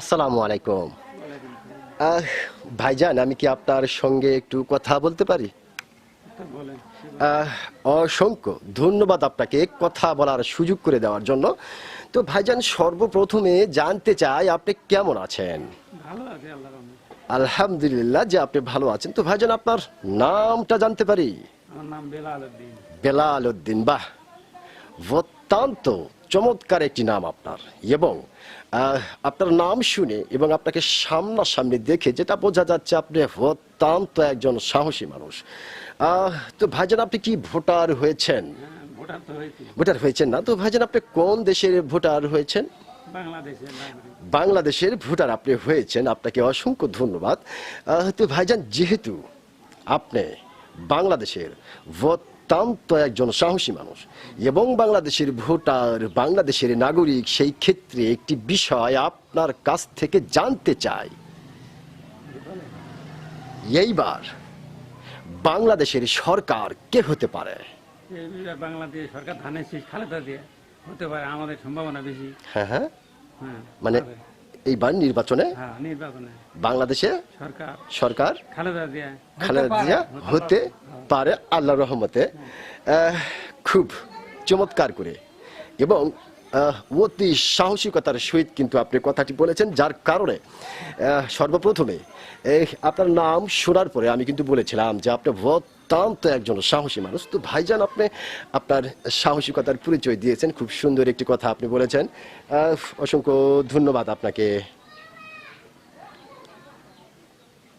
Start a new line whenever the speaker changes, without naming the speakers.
আসসালামু আলাইকুম। আহ, ভাইজান আমি কি আপনার সঙ্গে একটু কথা বলতে পারি? অসংখ্য ধন্যবাদ আপনাকে কথা বলার সুযোগ করে দেওয়ার জন্য। তো ভাইজান সর্বপ্রথমে জানতে চাই আপনি কেমন আছেন? আলহামদুলিল্লাহ যে আপনি ভালো আছেন। তো ভাইজান আপনার নামটা জানতে পারি?
বেলাল উদ্দিন
বাহ! অত্যন্ত চমৎকার একটি নাম আপনার। এবং আপনার নাম শুনে এবং আপনাকে সামনাসামনি দেখে যেটা বোঝা যাচ্ছে আপনি অত্যন্ত একজন সাহসী মানুষ। তো ভাইজান আপনি কি ভোটার হয়েছেন?
হ্যাঁ ভোটার
হয়েছেন না। তো ভাইজান আপনি কোন দেশের ভোটার হয়েছেন? বাংলাদেশের ভোটার আপনি হয়েছেন। আপনাকে অসংখ্য ধন্যবাদ। তো ভাইজান যেহেতু আপনি বাংলাদেশের অত্যন্ত একজন সাহসী মানুষ। এবং বাংলাদেশের ভোটার বাংলাদেশের নাগরিক সেই ক্ষেত্রে একটি বিষয় আপনার কাছ থেকে জানতে চাই। এইবার বাংলাদেশের সরকার কে হতে পারে?
বাংলাদেশ সরকার ধানের শীষ খালেদা দিয়ে হতে পারে আমাদের সম্ভাবনা বেশি।
হ্যাঁ হ্যাঁ।
হ্যাঁ
মানে। এইবার নির্বাচনে
হ্যাঁ নির্বাচনে।
বাংলাদেশে
সরকার। খালেদা
জিয়া। হতে পারে। আল্লাহ রহমতে। আহ, খুব চমৎকার করে। এবং অতি সাহসিকতার সহিত কিন্তু আপনি কথাটি বলেছেন, যার কারণে সর্বপ্রথমে আপনার নাম শোনার পরে আমি কিন্তু বলেছিলাম যে আপনি অত্যন্ত একজন সাহসী মানুষ। তো ভাইজান, আপনি আপনার সাহসিকতার পরিচয় দিয়েছেন। খুব সুন্দর একটি কথা আপনি বলেছেন। অসংখ্য ধন্যবাদ আপনাকে।